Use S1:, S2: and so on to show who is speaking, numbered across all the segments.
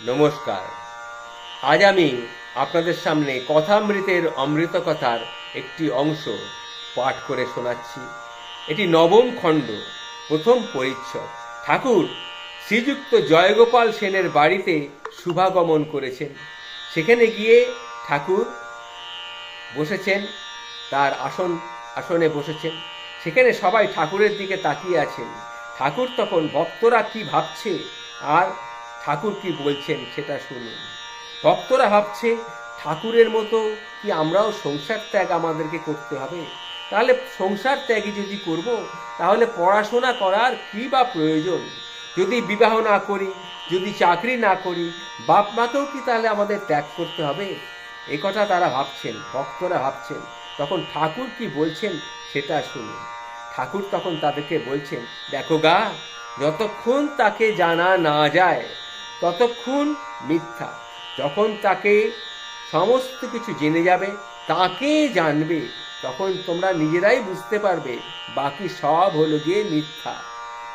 S1: নমস্কার। আজ আমি আপনাদের সামনে কথামৃতের অমৃত কথার একটি অংশ পাঠ করে শোনাচ্ছি। এটি নবম খণ্ড, প্রথম পরিচ্ছদ। ঠাকুর শ্রীযুক্ত জয়গোপাল সেনের বাড়িতে শুভাগমন করেছেন। সেখানে গিয়ে ঠাকুর বসেছেন, তার আসন, আসনে বসেছেন। সেখানে সবাই ঠাকুরের দিকে তাকিয়ে আছেন। ঠাকুর তখন ভক্তরা কি ভাবছে আর ঠাকুর কি বলছেন, সেটা শুনুন। ভক্তরা ভাবছে, ঠাকুরের মতো কি আমরাও সংসার ত্যাগ আমাদেরকে করতে হবে? তাহলে সংসার ত্যাগই যদি করব, তাহলে পড়াশোনা করার কি বা প্রয়োজন? যদি বিবাহ না করি, যদি চাকরি না করি, বাপ মাকেও কি তাহলে আমাদের ত্যাগ করতে হবে? এ কথা তারা ভাবছেন, ভক্তরা ভাবছেন। তখন ঠাকুর কি বলছেন, সেটা শুনুন। ঠাকুর তখন তাদেরকে বলছেন, দেখো গা, যতক্ষণ তাকে জানা না যায় ততক্ষণ মিথ্যা। যখন তাকে সমস্ত কিছু জেনে যাবে, তাকে জানবে, তখন তোমরা নিজেরাই বুঝতে পারবে, বাকি সব হলো গিয়ে মিথ্যা।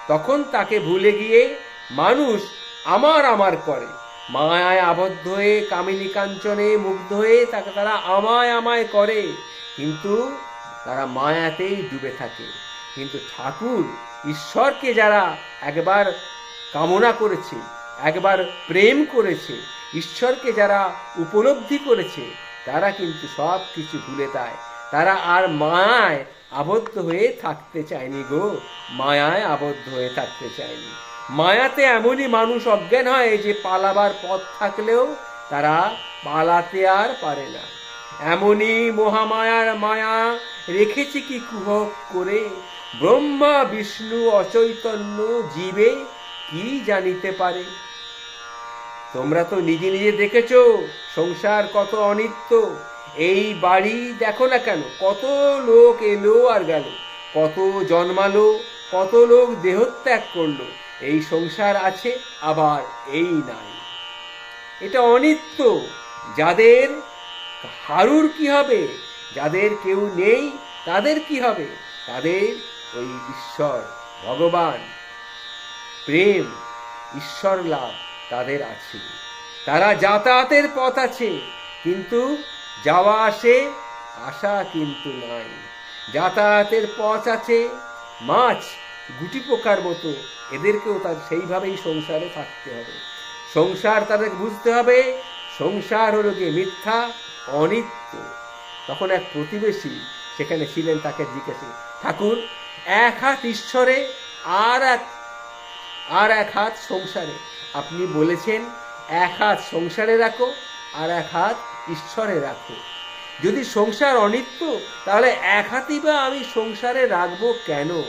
S1: তখন তাকে ভুলে গিয়ে মানুষ আমার আমার করে। মায়ায় আবদ্ধ হয়ে, কামিনী কাঞ্চনে মুগ্ধ হয়ে তাকে তারা আমায় আমায় করে। কিন্তু তারা মায়াতেই ডুবে থাকে। কিন্তু ঠাকুর, ঈশ্বরকে যারা একবার কামনা করেছে একবার প্রেম করেছে, ঈশ্বরকে যারা উপলব্ধি করেছে, তারা কিন্তু সব কিছু ভুলে দেয় তারা আর মায়ায় আবদ্ধ হয়ে থাকতে চায়নি গো, মায়ায় আবদ্ধ হয়ে থাকতে চায়নি। মায়াতে এমনই মানুষ অজ্ঞান হয় যে পালাবার পথ থাকলেও তারা পালাতে আর পারে না। এমনই মহামায়ার মায়া রেখেছে কি কুহক করে? ব্রহ্মা, বিষ্ণু, অচৈতন্য জীবে কি জানিতে পারে? তোমরা তো নিজে নিজে দেখেছ সংসার কত অনিত্য। এই বাড়ি দেখো না কেন, কত লোক এলো আর গেল, কত জন্মালো, কত লোক দেহত্যাগ করল, এই সংসার আছে, আবার এই নাই। এটা অনিত্য। যাদের হারুর কি হবে, যাদের কেউ নেই, তাদের কি হবে? তাদের ওই ঈশ্বর, ভগবান, প্রেম, ঈশ্বর লাভ। তাদের আছে। তারা যাতায়াতের পথ আছে, কিন্তু যাওয়া আসে আশা কিন্তু নাই। যাতায়াতের পথ আছে, মাছ গুটি পোকার মতো, এদেরকেও তার সেইভাবেই সংসারে থাকতে হবে। সংসার তাদের বুঝতে হবে, সংসার হলো গিয়ে মিথ্যা, অনিত্য। তখন এক প্রতিবেশী সেখানে ছিলেন, তাকে জিজ্ঞেস ঠাকুর, এক হাত ঈশ্বরে, আর এক আর এক হাত সংসারে। আপনি বলেছেন, এক হাত সংসারে রাখো আর এক হাত ঈশ্বরে রাখো। যদি সংসার অনিত্য, তাহলে এক হাতই বা আমি সংসারে রাখব কেন?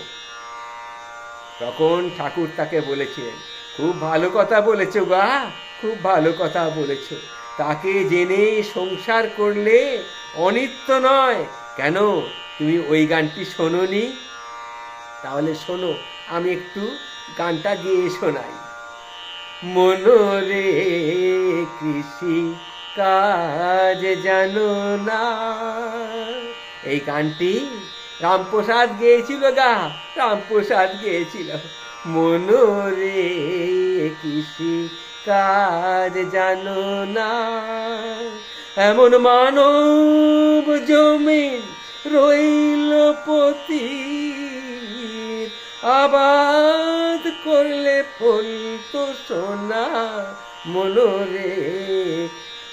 S1: তখন ঠাকুর তাকে বলেছিলেন খুব ভালো কথা বলেছ গা, খুব ভালো কথা বলেছ। তাকে জেনে সংসার করলে অনিত্য নয়। কেন? তুমি ওই গানটি শোনোনি? তাহলে শোনো, আমি একটু গানটা গিয়ে শোনাই। মনোরে কৃষি কাজ জানো না। এই গানটি রামপ্রসাদ গেয়েছিল গা, রামপ্রসাদ গেয়েছিল। মনোরে কৃষি কাজ জানো না। এমন মানব জমিন রইল পতি আবাদ করলে ফুল তো সোনা মনোরে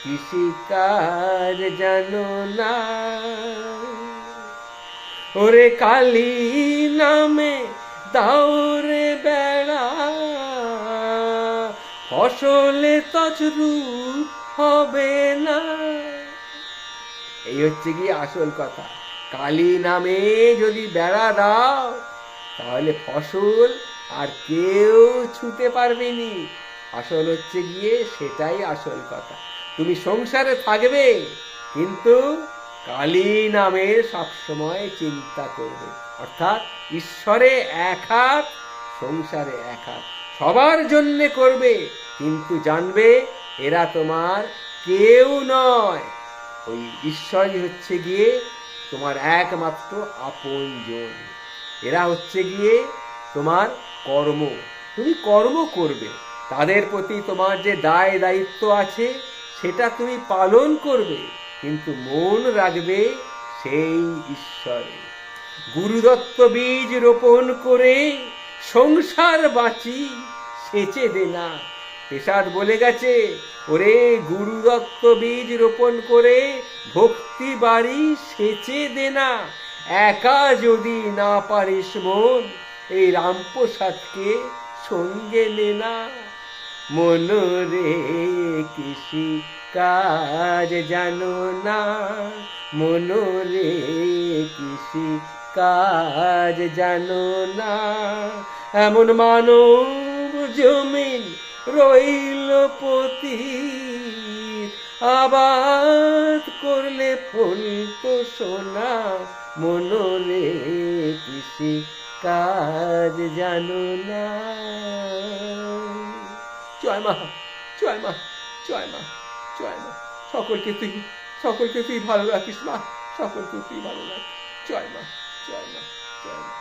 S1: কৃষিকাজ জানো না। ওরে কালী নামে দাওরে বেড়া, ফসলে তছরূপ হবে না। এই হচ্ছে কি আসল কথা। কালী নামে যদি বেড়া দাও তাহলে ফসল আর কেউ ছুতে পারবে নি। আসল হচ্ছে গিয়ে সেটাই আসল কথা। তুমি সংসারে থাকবে, কিন্তু কালী নামে সবসময় চিন্তা করবে। অর্থাৎ ঈশ্বরে এক হাত, সংসারে এক হাত। সবার জন্যে করবে, কিন্তু জানবে এরা তোমার কেউ নয়। ওই ঈশ্বরই হচ্ছে গিয়ে তোমার একমাত্র আপন আপনজন। এরা হচ্ছে গিয়ে তোমার কর্ম। তুমি কর্ম করবে। তাদের প্রতি তোমার যে দায় দায়িত্ব আছে, সেটা তুমি পালন করবে। কিন্তু মন রাখবে সেই ঈশ্বরে। গুরুদত্ত বীজ রোপণ করে সংসার বাঁচি, সেচে দে না পেশাদ বলে গেছে, ওরে গুরুদত্ত বীজ রোপণ করে ভক্তি বাড়ি সেচে দে না একা যদি না পারিস মন, এই রামপ্রসাদকে সঙ্গে নে না। মনরে কৃষি কাজ জানো না। মন রে কৃষি কাজ জানো না। এমন মানব জমিন রইল পতি আবাদ করলে ফুল তো সোনা মনরে কৃষি কাজ জানো না। জয় মা জয় মা জয় মা জয় মা। সকলকে তুই সকলকে তুই ভালো রাখিস মা, সকলকে তুই ভালো রাখিস। জয় মা জয় মা জয় মা।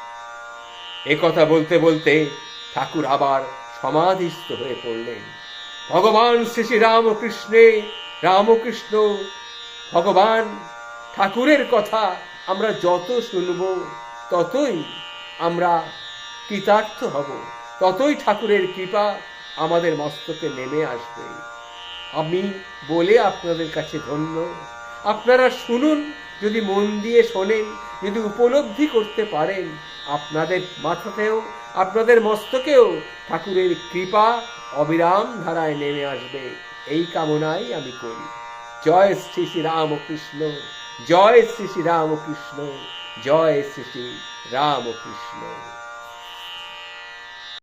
S1: এ কথা বলতে বলতে ঠাকুর আবার সমাধিস্থ হয়ে পড়লেন। ভগবান শ্রী শ্রী রামকৃষ্ণে, রামকৃষ্ণ, ভগবান ঠাকুরের কথা আমরা যত শুনব, ততই আমরা কৃতার্থ হব। ততই ঠাকুরের কৃপা আমাদের মস্তকে নেমে আসবে। আমি বলে আপনাদের কাছে ধন্য। আপনারা শুনুন, যদি মন দিয়ে শোনেন, যদি উপলব্ধি করতে পারেন, আপনাদের মাথাতেও, আপনাদের মস্তকেও ঠাকুরের কৃপা অবিরাম ধারায় নেমে আসবে। এই কামনাই আমি করি। জয় শ্রী শ্রী রামকৃষ্ণ। জয় শ্রী শ্রী রামকৃষ্ণ জয় শ্রী শ্রী রামকৃষ্ণ।